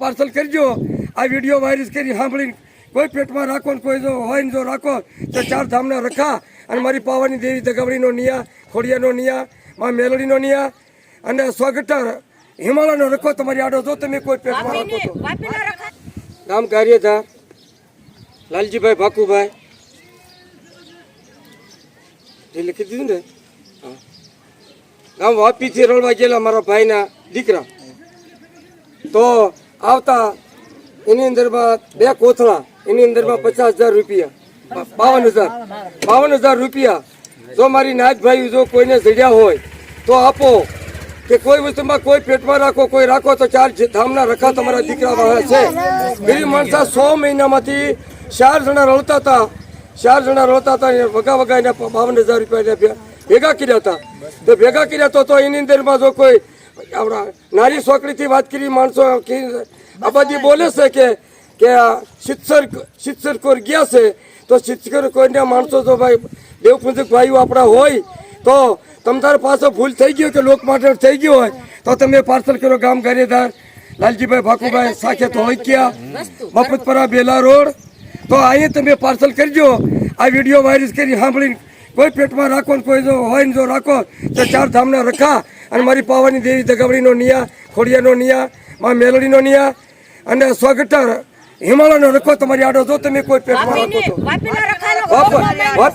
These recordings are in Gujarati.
પાર્સલ કરજો. આ વીડિયો વાયરસ કરી સાંભળી કોઈ પેટમાં રાખો ને કોઈ જો હોય ને જો રાખો તો ચાર ધામના રખા અને મારી પાવાની દેવી દગાવડીનો નિયા ખોડિયાનો નિયા મા મેલડીનો નિયા અને સ્વગટા હિમાલયનો રખો તમારી આડો જો તમે કોઈ પેટમાં રાખો તો. નામ કાર્યધાર લાલજીભાઈ ભાકુભાઈ. એ લખી દીધું ને? હા. ગામ વાપીથી રળવા ગયેલા મારા ભાઈના દીકરા. તો આવતા એની અંદરમાં બે કોથળા, એની અંદરમાં પચાસ હજાર રૂપિયા. બાવન હજાર. બાવન હજાર રૂપિયા. જો મારી નાજભાઈ જો કોઈને જડ્યા હોય, તો આપો કે કોઈ વસ્તુમાં કોઈ પેટમાં રાખો, કોઈ રાખો તો ચાર ધામના રખા તમારા દીકરા વાળા છે. ગરીબ માણસા સો મહિનામાંથી ચાર જણા રળતા હતા. ચાર જણા રળતા હતા વગા વગા એને બાવન હજાર રૂપિયા ભેગા કર્યા હતા. તો ભેગા કર્યા તો એની અંદરમાં જો કોઈ નારી છોકરીથી વાત કરી, માણસો આ બધી બોલે છે કે કે શિક્ષર કોર ગયા છે, તો શિક્ષર કોઈને માણસો જો ભાઈ દેવપુંજક ભાઈઓ આપણા હોય, તો તમારા પાસે ભૂલ થઈ ગયો કે લોક માટે થઈ ગયો હોય, તો તમે પાર્સલ કરો ગામ ગારેદાર લાલજીભાઈ ભાકુભાઈ સાખે ક્યાં મફતપરા બેલા રોડ. તો અહીંયા તમે પાર્સલ કરજો. આ વીડિયો વાયરસ કરી સાંભળીને કોઈ પેટમાં રાખો કોઈ જો હોય ને જો રાખો, તો ચાર ધામના રખા. અને મારી પાવાની દેવી દગાવડીનો નિયા ખોડિયાનો નિયા મા મેલડીનો નિયા અને સ્વગટર હિમાલયનો રખો તમારી આડો. જો તમે કોઈ પેટમાં રાખો તો. વાપ-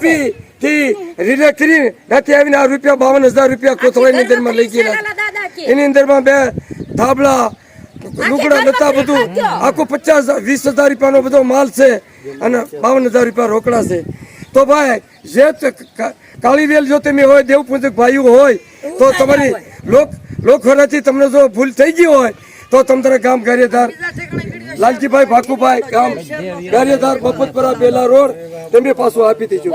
થી રિલે કરી ત્યાંથી આવીને આ રૂપિયા બાવન હજાર રૂપિયા કોથળાની અંદરમાં લઈ ગયા. એની અંદરમાં બે ધાબળા લુગડા લતા બધું. આખું પચાસ વીસ હજાર રૂપિયાનો બધો માલ છે અને બાવન હજાર રૂપિયા રોકડા છે. તો ભાઈ જે કાળીવેલ જો તમે હોય દેવ પૂજક ભાઈઓ હોય તો તમારી લોક લોકહોરાથી તમને જો ભૂલ થઈ ગઈ હોય તો તમારે ગામ કાર્યધાર લાલજીભાઈ ભાકુભાઈ ગામ કાર્યધાર મફતપરા બેલા રોડ તમે પાછું આપી દેજો.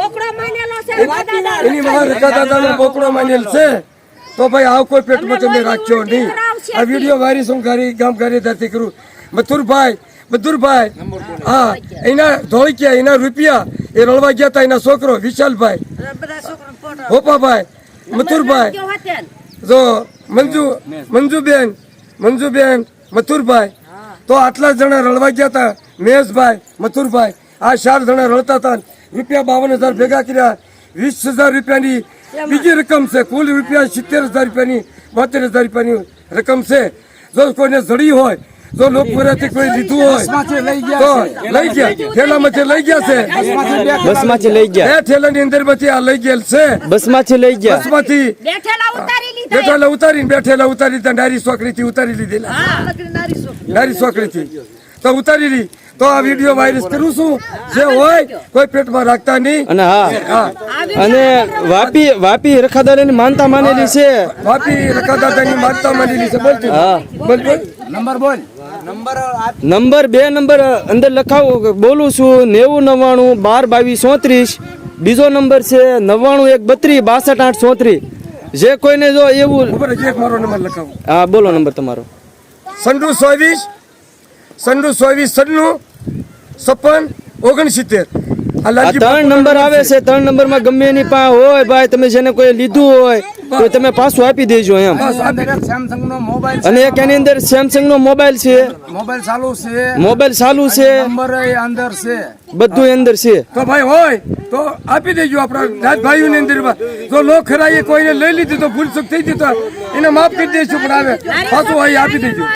એની રકા દાદાનો બોકડો માનેલ છે. તો ભાઈ આવ કોઈ પેટમાં તમે રાખજો નહીં. આ વીડિયો વાયરસ હું ગામ કાર્યધારથી કરું? મથુરભાઈ મથુરભાઈ હા એના ધોળકિયા એના રૂપિયા એ રળવા ગયા હતા એના છોકરો વિશાલભાઈ હોપાભાઈ મથુરભાઈ. જો મંજુ મંજુબેન મંજુબેન મથુરભાઈ. તો આટલા જણા રળવા ગયા હતા મહેશભાઈ મથુરભાઈ. આ ચાર જણા રળતા હતા રૂપિયા બાવન હજાર ભેગા કર્યા. વીસ હજાર રૂપિયાની બીજી રકમ છે કુલ રૂપિયા સિત્તેર હજાર રૂપિયાની બોતેર હજાર રૂપિયાની રકમ છે. જો કોઈને જડી હોય જો લોકપુરાથી કોઈ લીધું હોય તો લઈ ગયા થેલામાંથી લઈ ગયા છે. બસમાંથી લઈ ગયા. બે થેલાની અંદરમાંથી આ લઈ ગયેલ છે. બસમાંથી લઈ ગયા. બસમાંથી બેઠેલા ઉતારી લીધા. બેઠેલા ઉતારીને બેઠેલા ઉતારી દીધા નારી સોકડીથી ઉતારી લીધેલા. નારી સોકડીથી તો ઉતારી લી. તો આ વીડિયો વાયરસ કરું છું. જે હોય કોઈ પેટમાં રાખતા નહીં. અને હા. હા. અને વાપી વાપી રખાદારની માનતા માનેલી છે. વાપી રકાદાદાની માનતા માનેલી છે. બોલ બોલ હા. બોલ બોલ. નંબર બે નંબર અંદર લખાવો બોલું છું નેવું નવ્વાણું બાર બાવીસ ચોત્રીસ. બીજો નંબર છે નવ્વાણું એક બત્રીસ બાસઠ આઠ ચોત્રીસ. જે કોઈને જો એવું મારો નંબર લખાવો. હા બોલો નંબર તમારો. સંડુ ચોવીસ સંડુ ચોવીસ સન્નું છપ્પન ઓગણસિત્તેર. ત્રણ નંબર આવે છે ત્રણ નંબરમાં ગમે એની પા હોય ભાઈ તમે જેને કોઈ લીધું હોય તો તમે પાછું આપી દેજો એમ. બસ આપી સેમસંગ નો મોબાઈલ અને એક એની અંદર સેમસંગ નો મોબાઈલ છે. મોબાઈલ ચાલુ છે. મોબાઈલ ચાલુ છે. નંબર એ અંદર છે. બધું અંદર છે. તો ભાઈ હોય તો આપી દેજો આપણા ભાઈઓ ની અંદર. જો લોક ખરાઈએ એ કોઈને લઈ લીધી તો ભૂલ ચૂક થઈ જતો એને માફ કરી દઈશું પણ આવે. પાછું હોય આપી દેજો.